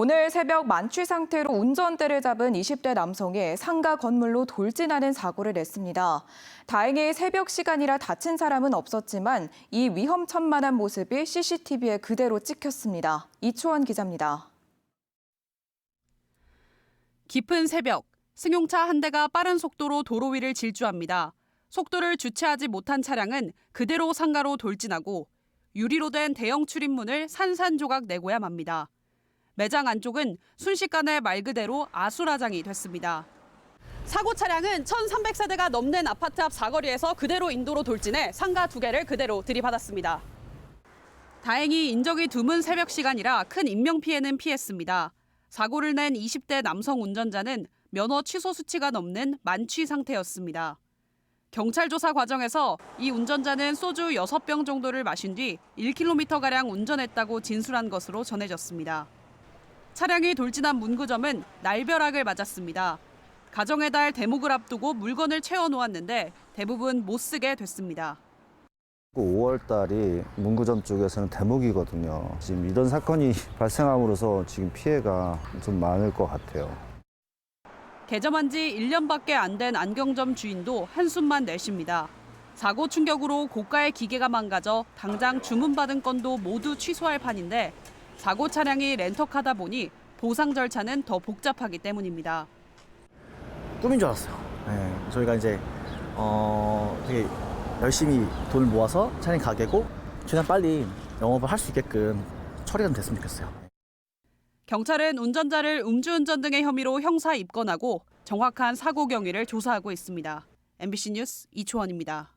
오늘 새벽 만취 상태로 운전대를 잡은 20대 남성이 상가 건물로 돌진하는 사고를 냈습니다. 다행히 새벽 시간이라 다친 사람은 없었지만 이 위험천만한 모습이 CCTV에 그대로 찍혔습니다. 이초원 기자입니다. 깊은 새벽, 승용차 한 대가 빠른 속도로 도로 위를 질주합니다. 속도를 주체하지 못한 차량은 그대로 상가로 돌진하고 유리로 된 대형 출입문을 산산조각 내고야 맙니다. 매장 안쪽은 순식간에 말 그대로 아수라장이 됐습니다. 사고 차량은 1,300세대가 넘는 아파트 앞 사거리에서 그대로 인도로 돌진해 상가 두 개를 그대로 들이받았습니다. 다행히 인적이 드문 새벽 시간이라 큰 인명 피해는 피했습니다. 사고를 낸 20대 남성 운전자는 면허 취소 수치가 넘는 만취 상태였습니다. 경찰 조사 과정에서 이 운전자는 소주 6병 정도를 마신 뒤 1km가량 운전했다고 진술한 것으로 전해졌습니다. 차량이 돌진한 문구점은 날벼락을 맞았습니다. 가정의 달 대목을 앞두고 물건을 채워 놓았는데 대부분 못 쓰게 됐습니다. 5월 달이 문구점 쪽에서는 대목이거든요. 지금 이런 사건이 발생함으로써 지금 피해가 좀 많을 것 같아요. 개점한 지 1년밖에 안 된 안경점 주인도 한숨만 내쉽니다. 사고 충격으로 고가의 기계가 망가져 당장 주문받은 건도 모두 취소할 판인데 사고 차량이 렌터카다 보니 보상 절차는 더 복잡하기 때문입니다. 꿈인 줄 알았어요. 네, 저희가 이제 어, 되게 열심히 돈을 모아서 차린 가게고 최대한 빨리 영업을 할 수 있게끔 처리가 좀 됐으면 좋겠어요. 경찰은 운전자를 음주운전 등의 혐의로 형사 입건하고 정확한 사고 경위를 조사하고 있습니다. MBC 뉴스 이초원입니다.